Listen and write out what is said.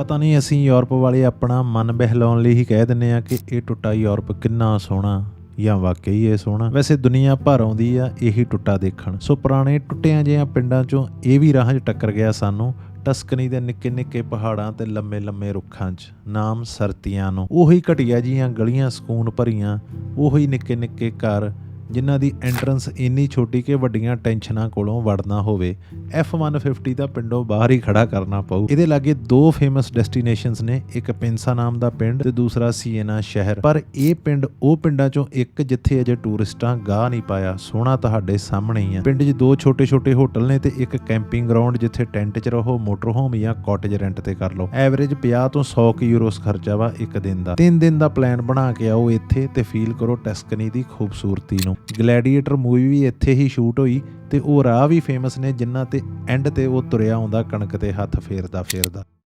ਪਤਾ ਨਹੀਂ ਅਸੀਂ ਯੂਰਪ ਵਾਲੇ ਆਪਣਾ ਮਨ ਬਹਿਲਾਉਣ ਲਈ ਹੀ ਕਹਿ ਦਿੰਨੇ ਆ ਕਿ ਇਹ ਟੁੱਟਾ ਯੂਰਪ ਕਿੰਨਾ ਸੋਹਣਾ ਜਾਂ ਵਾਕਈ ਇਹ ਸੋਹਣਾ। ਵੈਸੇ ਦੁਨੀਆ ਭਰ ਆਉਂਦੀ ਆ ਇਹੀ ਟੁੱਟਾ ਦੇਖਣ। ਸੋ ਪੁਰਾਣੇ ਟੁੱਟਿਆਂ ਜਿਹੀਆਂ ਪਿੰਡਾਂ ਚੋਂ ਇਹ ਵੀ ਰਾਹ 'ਚ ਟੱਕਰ ਗਿਆ ਸਾਨੂੰ ਟਸਕਨੀ ਦੇ ਨਿੱਕੇ ਨਿੱਕੇ ਪਹਾੜਾਂ ਤੇ ਲੰਮੇ ਲੰਮੇ ਰੁੱਖਾਂ 'ਚ, ਨਾਮ ਸਰਤੀਆਂ ਨੂੰ। ਉਹੀ ਘਟੀਆ ਜੀਆਂ ਗਲੀਆਂ ਸਕੂਨ ਭਰੀਆਂ, ਉਹੀ ਨਿੱਕੇ ਨਿੱਕੇ ਘਰ ਜਿਨ੍ਹਾਂ ਦੀ ਐਂਟਰੈਂਸ ਇੰਨੀ ਛੋਟੀ ਕਿ ਵੱਡੀਆਂ ਟੈਨਸ਼ਨਾਂ ਕੋਲੋਂ ਵੜਨਾ ਹੋਵੇ F150 ਦਾ ਪਿੰਡੋਂ ਬਾਹਰ ਹੀ ਖੜਾ ਕਰਨਾ ਪਊ। ਇਹਦੇ ਲਾਗੇ ਦੋ ਫੇਮਸ ਡੈਸਟੀਨੇਸ਼ਨਸ ਨੇ, ਇੱਕ ਪਿੰਸਾ ਨਾਮ ਦਾ ਪਿੰਡ ਤੇ ਦੂਸਰਾ ਸੀਏਨਾ ਸ਼ਹਿਰ। ਪਰ ਇਹ ਪਿੰਡ ਉਹ ਪਿੰਡਾਂ ਚੋਂ ਇੱਕ ਜਿੱਥੇ ਅਜੇ ਟੂਰਿਸਟਾਂ ਗਾਹ ਨਹੀਂ ਪਾਇਆ, ਸੋਹਣਾ ਤੁਹਾਡੇ ਸਾਹਮਣੇ ਹੀ ਆ। ਪਿੰਡ 'ਚ ਦੋ ਛੋਟੇ-ਛੋਟੇ ਹੋਟਲ ਨੇ ਤੇ ਇੱਕ ਕੈਂਪਿੰਗ ਗਰਾਊਂਡ ਜਿੱਥੇ ਟੈਂਟ 'ਚ ਰਹੋ ਮੋਟਰ ਹੋਮ ਜਾਂ ਕਾਟੇਜ ਰੈਂਟ ਤੇ ਕਰ ਲਓ। ਐਵਰੇਜ 50 ਤੋਂ 100 ਕੁ ਯੂਰੋਸ ਖਰਚਾ ਵਾ ਇੱਕ ਦਿਨ ਦਾ। ਤਿੰਨ ਦਿਨ ਦਾ ਪਲਾਨ ਬਣਾ ਕੇ ਆਓ ਇੱਥੇ ਤੇ ਫੀਲ ਕਰੋ ਟੈਸਕਨੀ ਦੀ ਖੂਬਸੂਰਤੀ ਨੂੰ। ਗਲੈਡੀਏਟਰ ਮੂਵੀ ਵੀ ਇੱਥੇ ਹੀ ਸ਼ੂਟ ਹੋਈ ਤੇ ਉਹ ਰਾਹ ਵੀ ਫੇਮਸ ਨੇ ਜਿਨ੍ਹਾਂ ਤੇ ਐਂਡ ਤੇ ਉਹ ਤੁਰਿਆ ਆਉਂਦਾ ਕਣਕ ਤੇ ਹੱਥ ਫੇਰਦਾ ਫੇਰਦਾ